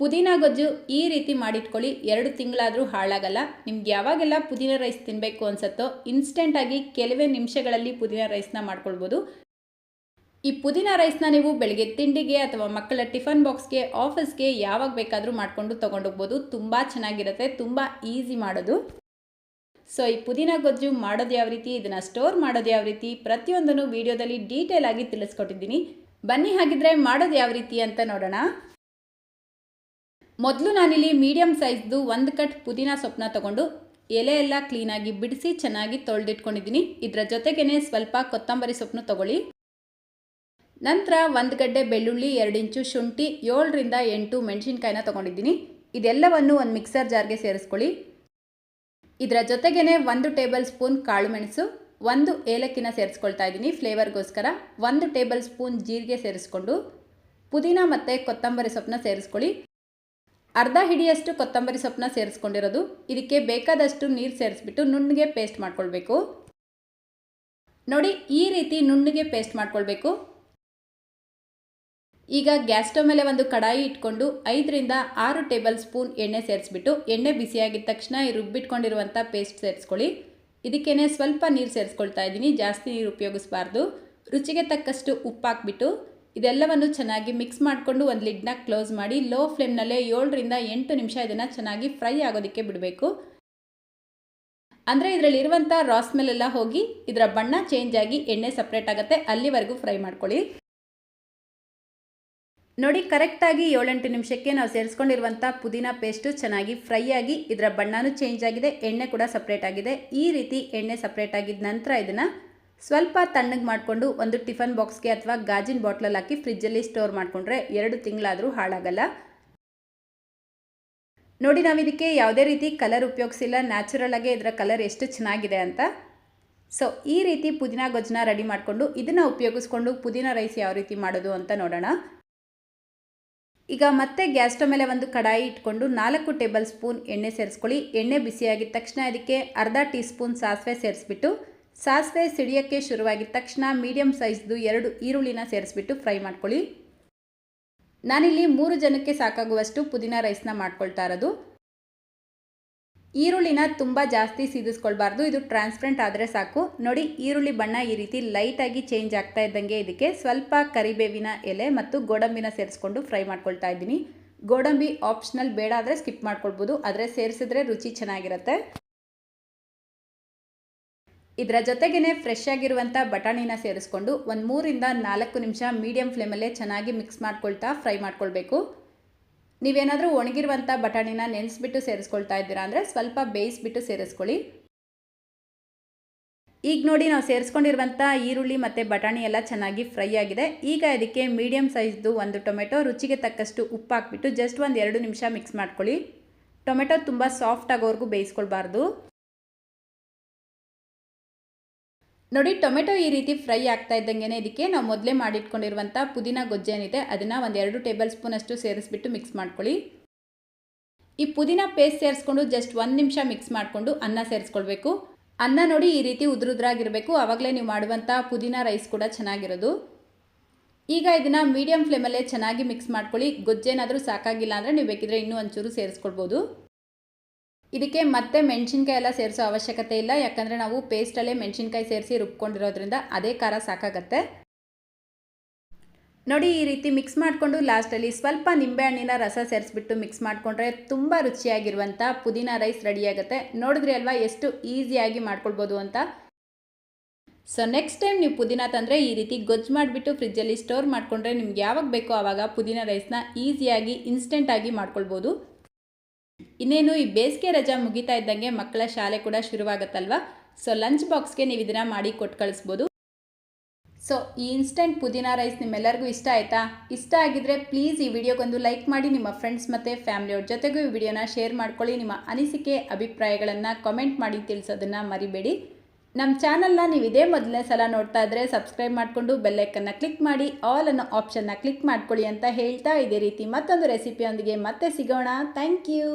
ಪುದೀನ ಗೊಜ್ಜು ಈ ರೀತಿ ಮಾಡಿಟ್ಕೊಳ್ಳಿ ಎರಡು ತಿಂಗಳಾದರೂ ಹಾಳಾಗಲ್ಲ. ನಿಮ್ಗೆ ಯಾವಾಗೆಲ್ಲ ಪುದೀನ ರೈಸ್ ತಿನ್ನಬೇಕು ಅನ್ಸತ್ತೋ ಇನ್ಸ್ಟೆಂಟಾಗಿ ಕೆಲವೇ ನಿಮಿಷಗಳಲ್ಲಿ ಪುದೀನ ರೈಸ್ನ ಮಾಡ್ಕೊಳ್ಬೋದು. ಈ ಪುದೀನ ರೈಸ್ನ ನೀವು ಬೆಳಗ್ಗೆ ತಿಂಡಿಗೆ ಅಥವಾ ಮಕ್ಕಳ ಟಿಫನ್ ಬಾಕ್ಸ್ಗೆ, ಆಫೀಸ್ಗೆ ಯಾವಾಗ ಬೇಕಾದರೂ ಮಾಡಿಕೊಂಡು ತೊಗೊಂಡೋಗ್ಬೋದು. ತುಂಬ ಚೆನ್ನಾಗಿರುತ್ತೆ, ತುಂಬ ಈಸಿ ಮಾಡೋದು. ಸೊ, ಈ ಪುದೀನ ಗೊಜ್ಜು ಮಾಡೋದು ಯಾವ ರೀತಿ, ಇದನ್ನು ಸ್ಟೋರ್ ಮಾಡೋದು ಯಾವ ರೀತಿ, ಪ್ರತಿಯೊಂದನ್ನು ವಿಡಿಯೋದಲ್ಲಿ ಡೀಟೇಲ್ ಆಗಿ ತಿಳಿಸ್ಕೊಟ್ಟಿದ್ದೀನಿ. ಬನ್ನಿ ಹಾಗಿದ್ರೆ ಮಾಡೋದು ಯಾವ ರೀತಿ ಅಂತ ನೋಡೋಣ. ಮೊದಲು ನಾನಿಲ್ಲಿ ಮೀಡಿಯಮ್ ಸೈಜ್ದು ಒಂದು ಕಟ್ ಪುದೀನ ಸೊಪ್ಪನ್ನ ತೊಗೊಂಡು ಎಲೆ ಎಲ್ಲ ಕ್ಲೀನಾಗಿ ಬಿಡಿಸಿ ಚೆನ್ನಾಗಿ ತೊಳೆದಿಟ್ಕೊಂಡಿದ್ದೀನಿ. ಇದರ ಜೊತೆಗೇ ಸ್ವಲ್ಪ ಕೊತ್ತಂಬರಿ ಸೊಪ್ಪನ್ನು ತೊಗೊಳ್ಳಿ. ನಂತರ ಒಂದು ಗಡ್ಡೆ ಬೆಳ್ಳುಳ್ಳಿ, ಎರಡು ಇಂಚು ಶುಂಠಿ, ಏಳರಿಂದ ಎಂಟು ಮೆಣಸಿನ್ಕಾಯಿನ ತೊಗೊಂಡಿದ್ದೀನಿ. ಇದೆಲ್ಲವನ್ನು ಒಂದು ಮಿಕ್ಸರ್ ಜಾರ್ಗೆ ಸೇರಿಸ್ಕೊಳ್ಳಿ. ಇದರ ಜೊತೆಗೇ ಒಂದು ಟೇಬಲ್ ಸ್ಪೂನ್ ಕಾಳು ಮೆಣಸು, ಒಂದು ಏಲಕ್ಕಿನ ಸೇರಿಸ್ಕೊಳ್ತಾ ಇದ್ದೀನಿ ಫ್ಲೇವರ್ಗೋಸ್ಕರ ಒಂದು ಟೇಬಲ್ ಸ್ಪೂನ್ ಜೀರಿಗೆ ಸೇರಿಸ್ಕೊಂಡು, ಪುದೀನ ಮತ್ತು ಕೊತ್ತಂಬರಿ ಸೊಪ್ಪನ್ನ ಸೇರಿಸ್ಕೊಳ್ಳಿ. ಅರ್ಧ ಹಿಡಿಯಷ್ಟು ಕೊತ್ತಂಬರಿ ಸೊಪ್ಪನ್ನ ಸೇರಿಸ್ಕೊಂಡಿರೋದು. ಇದಕ್ಕೆ ಬೇಕಾದಷ್ಟು ನೀರು ಸೇರಿಸ್ಬಿಟ್ಟು ನುಣ್ಣಗೆ ಪೇಸ್ಟ್ ಮಾಡ್ಕೊಳ್ಬೇಕು. ನೋಡಿ, ಈ ರೀತಿ ನುಣ್ಣಗೆ ಪೇಸ್ಟ್ ಮಾಡ್ಕೊಳ್ಬೇಕು. ಈಗ ಗ್ಯಾಸ್ ಸ್ಟವ್ ಮೇಲೆ ಒಂದು ಕಡಾಯಿ ಇಟ್ಕೊಂಡು ಐದರಿಂದ ಆರು ಟೇಬಲ್ ಸ್ಪೂನ್ ಎಣ್ಣೆ ಸೇರಿಸ್ಬಿಟ್ಟು ಎಣ್ಣೆ ಬಿಸಿಯಾಗಿದ ತಕ್ಷಣ ಈ ರುಬ್ಬಿಟ್ಕೊಂಡಿರುವಂಥ ಪೇಸ್ಟ್ ಸೇರಿಸ್ಕೊಳ್ಳಿ. ಇದಕ್ಕೇನೆ ಸ್ವಲ್ಪ ನೀರು ಸೇರಿಸ್ಕೊಳ್ತಾ ಇದ್ದೀನಿ. ಜಾಸ್ತಿ ನೀರು ಉಪಯೋಗಿಸ್ಬಾರ್ದು. ರುಚಿಗೆ ತಕ್ಕಷ್ಟು ಉಪ್ಪು ಹಾಕ್ಬಿಟ್ಟು ಇದೆಲ್ಲವನ್ನು ಚೆನ್ನಾಗಿ ಮಿಕ್ಸ್ ಮಾಡಿಕೊಂಡು ಒಂದು ಲಿಡ್ನ ಕ್ಲೋಸ್ ಮಾಡಿ ಲೋ ಫ್ಲೇಮ್ನಲ್ಲೇ ಏಳರಿಂದ ಎಂಟು ನಿಮಿಷ ಇದನ್ನು ಚೆನ್ನಾಗಿ ಫ್ರೈ ಆಗೋದಕ್ಕೆ ಬಿಡಬೇಕು. ಅಂದರೆ ಇದರಲ್ಲಿರುವಂಥ ರಾ ಸ್ಮೆಲ್ ಹೋಗಿ ಇದರ ಬಣ್ಣ ಚೇಂಜ್ ಆಗಿ ಎಣ್ಣೆ ಸಪ್ರೇಟ್ ಆಗುತ್ತೆ, ಅಲ್ಲಿವರೆಗೂ ಫ್ರೈ ಮಾಡ್ಕೊಳ್ಳಿ. ನೋಡಿ ಕರೆಕ್ಟಾಗಿ ಏಳೆಂಟು ನಿಮಿಷಕ್ಕೆ ನಾವು ಸೇರಿಸ್ಕೊಂಡಿರುವಂಥ ಪುದೀನ ಪೇಸ್ಟು ಚೆನ್ನಾಗಿ ಫ್ರೈ ಆಗಿ ಇದರ ಬಣ್ಣನೂ ಚೇಂಜ್ ಆಗಿದೆ, ಎಣ್ಣೆ ಕೂಡ ಸಪ್ರೇಟ್ ಆಗಿದೆ. ಈ ರೀತಿ ಎಣ್ಣೆ ಸಪ್ರೇಟ್ ಆಗಿದ ನಂತರ ಇದನ್ನು ಸ್ವಲ್ಪ ತಣ್ಣಗೆ ಮಾಡಿಕೊಂಡು ಒಂದು ಟಿಫನ್ ಬಾಕ್ಸ್ಗೆ ಅಥವಾ ಗಾಜಿನ ಬಾಟ್ಲಲ್ಲಿ ಹಾಕಿ ಫ್ರಿಜ್ಜಲ್ಲಿ ಸ್ಟೋರ್ ಮಾಡಿಕೊಂಡ್ರೆ ಎರಡು ತಿಂಗಳಾದರೂ ಹಾಳಾಗಲ್ಲ. ನೋಡಿ, ನಾವು ಇದಕ್ಕೆ ಯಾವುದೇ ರೀತಿ ಕಲರ್ ಉಪಯೋಗಿಸಿಲ್ಲ. ನ್ಯಾಚುರಲ್ ಆಗಿ ಇದರ ಕಲರ್ ಎಷ್ಟು ಚೆನ್ನಾಗಿದೆ ಅಂತ. ಸೊ, ಈ ರೀತಿ ಪುದೀನ ಗೊಜ್ಜನ ರೆಡಿ ಮಾಡಿಕೊಂಡು ಇದನ್ನು ಉಪಯೋಗಿಸ್ಕೊಂಡು ಪುದೀನ ರೈಸ್ ಯಾವ ರೀತಿ ಮಾಡೋದು ಅಂತ ನೋಡೋಣ. ಈಗ ಮತ್ತೆ ಗ್ಯಾಸ್ ಸ್ಟವ್ ಮೇಲೆ ಒಂದು ಕಡಾಯಿ ಇಟ್ಕೊಂಡು ನಾಲ್ಕು ಟೇಬಲ್ ಸ್ಪೂನ್ ಎಣ್ಣೆ ಸೇರಿಸ್ಕೊಳ್ಳಿ. ಎಣ್ಣೆ ಬಿಸಿಯಾಗಿದ ತಕ್ಷಣ ಇದಕ್ಕೆ ಅರ್ಧ ಟೀ ಸ್ಪೂನ್ ಸಾಸಿವೆ ಸೇರಿಸ್ಬಿಟ್ಟು ಸಾಸಿವೆ ಸಿಡಿಯೋಕ್ಕೆ ಶುರುವಾಗಿದ್ದ ತಕ್ಷಣ ಮೀಡಿಯಮ್ ಸೈಜ್ದು ಎರಡು ಈರುಳ್ಳಿನ ಸೇರಿಸ್ಬಿಟ್ಟು ಫ್ರೈ ಮಾಡ್ಕೊಳ್ಳಿ. ನಾನಿಲ್ಲಿ ಮೂರು ಜನಕ್ಕೆ ಸಾಕಾಗುವಷ್ಟು ಪುದೀನ ರೈಸ್ನ ಮಾಡ್ಕೊಳ್ತಾ ಇರೋದು. ಈರುಳ್ಳಿನ ತುಂಬ ಜಾಸ್ತಿ ಸೀದಿಸ್ಕೊಳ್ಬಾರ್ದು, ಇದು ಟ್ರಾನ್ಸ್ಪರೆಂಟ್ ಆದರೆ ಸಾಕು. ನೋಡಿ, ಈರುಳ್ಳಿ ಬಣ್ಣ ಈ ರೀತಿ ಲೈಟಾಗಿ ಚೇಂಜ್ ಆಗ್ತಾ ಇದ್ದಂಗೆ ಇದಕ್ಕೆ ಸ್ವಲ್ಪ ಕರಿಬೇವಿನ ಎಲೆ ಮತ್ತು ಗೋಡಂಬಿನ ಸೇರಿಸ್ಕೊಂಡು ಫ್ರೈ ಮಾಡ್ಕೊಳ್ತಾ ಇದ್ದೀನಿ. ಗೋಡಂಬಿ ಆಪ್ಷನಲ್ ಬೇಡ ಆದರೆ ಸ್ಕಿಪ್ ಮಾಡ್ಕೊಳ್ಬೋದು, ಆದರೆ ಸೇರಿಸಿದ್ರೆ ರುಚಿ ಚೆನ್ನಾಗಿರುತ್ತೆ. ಇದರ ಜೊತೆಗೇ ಫ್ರೆಶ್ ಆಗಿರುವಂಥ ಬಟಾಣಿನ ಸೇರಿಸ್ಕೊಂಡು ಒಂದು ಮೂರಿಂದ ನಾಲ್ಕು ನಿಮಿಷ ಮೀಡಿಯಮ್ ಫ್ಲೇಮಲ್ಲೇ ಚೆನ್ನಾಗಿ ಮಿಕ್ಸ್ ಮಾಡ್ಕೊಳ್ತಾ ಫ್ರೈ ಮಾಡ್ಕೊಳ್ಬೇಕು. ನೀವೇನಾದರೂ ಒಣಗಿರುವಂಥ ಬಟಾಣಿನ ನೆನೆಸ್ಬಿಟ್ಟು ಸೇರಿಸ್ಕೊಳ್ತಾ ಇದ್ದೀರಾ ಅಂದರೆ ಸ್ವಲ್ಪ ಬೇಯಿಸ್ಬಿಟ್ಟು ಸೇರಿಸ್ಕೊಳ್ಳಿ. ಈಗ ನೋಡಿ ನಾವು ಸೇರಿಸ್ಕೊಂಡಿರುವಂಥ ಈರುಳ್ಳಿ ಮತ್ತು ಬಟಾಣಿ ಎಲ್ಲ ಚೆನ್ನಾಗಿ ಫ್ರೈ ಆಗಿದೆ. ಈಗ ಅದಕ್ಕೆ ಮೀಡಿಯಮ್ ಸೈಜ್ದು ಒಂದು ಟೊಮೆಟೊ, ರುಚಿಗೆ ತಕ್ಕಷ್ಟು ಉಪ್ಪು ಹಾಕ್ಬಿಟ್ಟು ಜಸ್ಟ್ ಒಂದು ಎರಡು ನಿಮಿಷ ಮಿಕ್ಸ್ ಮಾಡ್ಕೊಳ್ಳಿ. ಟೊಮೆಟೊ ತುಂಬ ಸಾಫ್ಟ್ ಆಗೋವರೆಗೂ ಬೇಯಿಸ್ಕೊಳ್ಬಾರ್ದು. ನೋಡಿ, ಟೊಮೆಟೊ ಈ ರೀತಿ ಫ್ರೈ ಆಗ್ತಾ ಇದ್ದಂಗೆ ಇದಕ್ಕೆ ನಾವು ಮೊದಲೇ ಮಾಡಿಟ್ಕೊಂಡಿರುವಂಥ ಪುದೀನ ಗೊಜ್ಜೇನಿದೆ. ಅದನ್ನು ಒಂದು ಎರಡು ಟೇಬಲ್ ಸ್ಪೂನಷ್ಟು ಸೇರಿಸ್ಬಿಟ್ಟು ಮಿಕ್ಸ್ ಮಾಡ್ಕೊಳ್ಳಿ. ಈ ಪುದೀನ ಪೇಸ್ಟ್ ಸೇರಿಸ್ಕೊಂಡು ಜಸ್ಟ್ ಒಂದು ನಿಮಿಷ ಮಿಕ್ಸ್ ಮಾಡಿಕೊಂಡು ಅನ್ನ ಸೇರಿಸ್ಕೊಳ್ಬೇಕು. ಅನ್ನ ನೋಡಿ ಈ ರೀತಿ ಉದುರುದ್ರಾಗಿರಬೇಕು. ಆವಾಗಲೇ ನೀವು ಮಾಡುವಂಥ ಪುದೀನ ರೈಸ್ ಕೂಡ ಚೆನ್ನಾಗಿರೋದು. ಈಗ ಇದನ್ನು ಮೀಡಿಯಮ್ ಫ್ಲೇಮಲ್ಲೇ ಚೆನ್ನಾಗಿ ಮಿಕ್ಸ್ ಮಾಡ್ಕೊಳ್ಳಿ. ಗೊಜ್ಜೇನಾದರೂ ಸಾಕಾಗಿಲ್ಲ ಅಂದರೆ ನೀವು ಬೇಕಿದ್ರೆ ಇನ್ನೂ ಒಂಚೂರು ಸೇರಿಸ್ಕೊಳ್ಬೋದು. ಇದಕ್ಕೆ ಮತ್ತೆ ಮೆಣಸಿನ್ಕಾಯಿ ಎಲ್ಲ ಸೇರಿಸೋ ಅವಶ್ಯಕತೆ ಇಲ್ಲ, ಯಾಕಂದರೆ ನಾವು ಪೇಸ್ಟಲ್ಲೇ ಮೆಣಸಿನ್ಕಾಯಿ ಸೇರಿಸಿ ರುಬ್ಕೊಂಡಿರೋದ್ರಿಂದ ಅದೇ ಖಾರ ಸಾಕಾಗತ್ತೆ. ನೋಡಿ ಈ ರೀತಿ ಮಿಕ್ಸ್ ಮಾಡಿಕೊಂಡು ಲಾಸ್ಟಲ್ಲಿ ಸ್ವಲ್ಪ ನಿಂಬೆಹಣ್ಣಿನ ರಸ ಸೇರಿಸ್ಬಿಟ್ಟು ಮಿಕ್ಸ್ ಮಾಡಿಕೊಂಡ್ರೆ ತುಂಬ ರುಚಿಯಾಗಿರುವಂಥ ಪುದೀನ ರೈಸ್ ರೆಡಿಯಾಗುತ್ತೆ ನೋಡಿದ್ರಿ ಅಲ್ವಾ ಎಷ್ಟು ಈಸಿಯಾಗಿ ಮಾಡ್ಕೊಳ್ಬೋದು ಅಂತ? ಸೊ ನೆಕ್ಸ್ಟ್ ಟೈಮ್ ನೀವು ಪುದೀನ ತಂದರೆ ಈ ರೀತಿ ಗೊಜ್ಜು ಮಾಡಿಬಿಟ್ಟು ಫ್ರಿಜ್ಜಲ್ಲಿ ಸ್ಟೋರ್ ಮಾಡಿಕೊಂಡ್ರೆ ನಿಮ್ಗೆ ಯಾವಾಗ ಬೇಕೋ ಆವಾಗ ಪುದೀನ ರೈಸ್ನ ಈಸಿಯಾಗಿ ಇನ್ಸ್ಟೆಂಟಾಗಿ ಮಾಡ್ಕೊಳ್ಬೋದು. ಇನ್ನೇನು ಈ ಬೇಸಿಗೆ ರಜಾ ಮುಗಿತಾ ಇದ್ದಂಗೆ ಮಕ್ಕಳ ಶಾಲೆ ಕೂಡ ಶುರುವಾಗುತ್ತಲ್ವ? ಸೊ ಲಂಚ್ ಬಾಕ್ಸ್ಗೆ ನೀವು ಇದನ್ನು ಮಾಡಿ ಕೊಟ್ಟು ಕಳಿಸ್ಬೋದು. ಸೊ ಈ ಇನ್ಸ್ಟೆಂಟ್ ಪುದೀನಾ ರೈಸ್ ನಿಮ್ಮೆಲ್ಲರಿಗೂ ಇಷ್ಟ ಆಯಿತಾ? ಇಷ್ಟ ಆಗಿದ್ರೆ ಪ್ಲೀಸ್ ಈ ವಿಡಿಯೋಗೊಂದು ಲೈಕ್ ಮಾಡಿ, ನಿಮ್ಮ ಫ್ರೆಂಡ್ಸ್ ಮತ್ತು ಫ್ಯಾಮಿಲಿಯವ್ರ ಜೊತೆಗೂ ಈ ವಿಡಿಯೋನ ಶೇರ್ ಮಾಡ್ಕೊಳ್ಳಿ. ನಿಮ್ಮ ಅನಿಸಿಕೆ, ಅಭಿಪ್ರಾಯಗಳನ್ನು ಕಮೆಂಟ್ ಮಾಡಿ ತಿಳಿಸೋದನ್ನು ಮರಿಬೇಡಿ. ನಮ್ಮ ಚಾನಲ್ನ ನೀವು ಇದೇ ಮೊದಲನೇ ಸಲ ನೋಡ್ತಾ ಇದ್ದರೆ ಸಬ್ಸ್ಕ್ರೈಬ್ ಮಾಡಿಕೊಂಡು ಬೆಲ್ಲೈಕನ್ನು ಕ್ಲಿಕ್ ಮಾಡಿ ಆಲ್ ಅನ್ನೋ ಆಪ್ಷನ್ನ ಕ್ಲಿಕ್ ಮಾಡ್ಕೊಳ್ಳಿ ಅಂತ ಹೇಳ್ತಾ ಇದೇ ರೀತಿ ಮತ್ತೊಂದು ರೆಸಿಪಿಯೊಂದಿಗೆ ಮತ್ತೆ ಸಿಗೋಣ. Thank you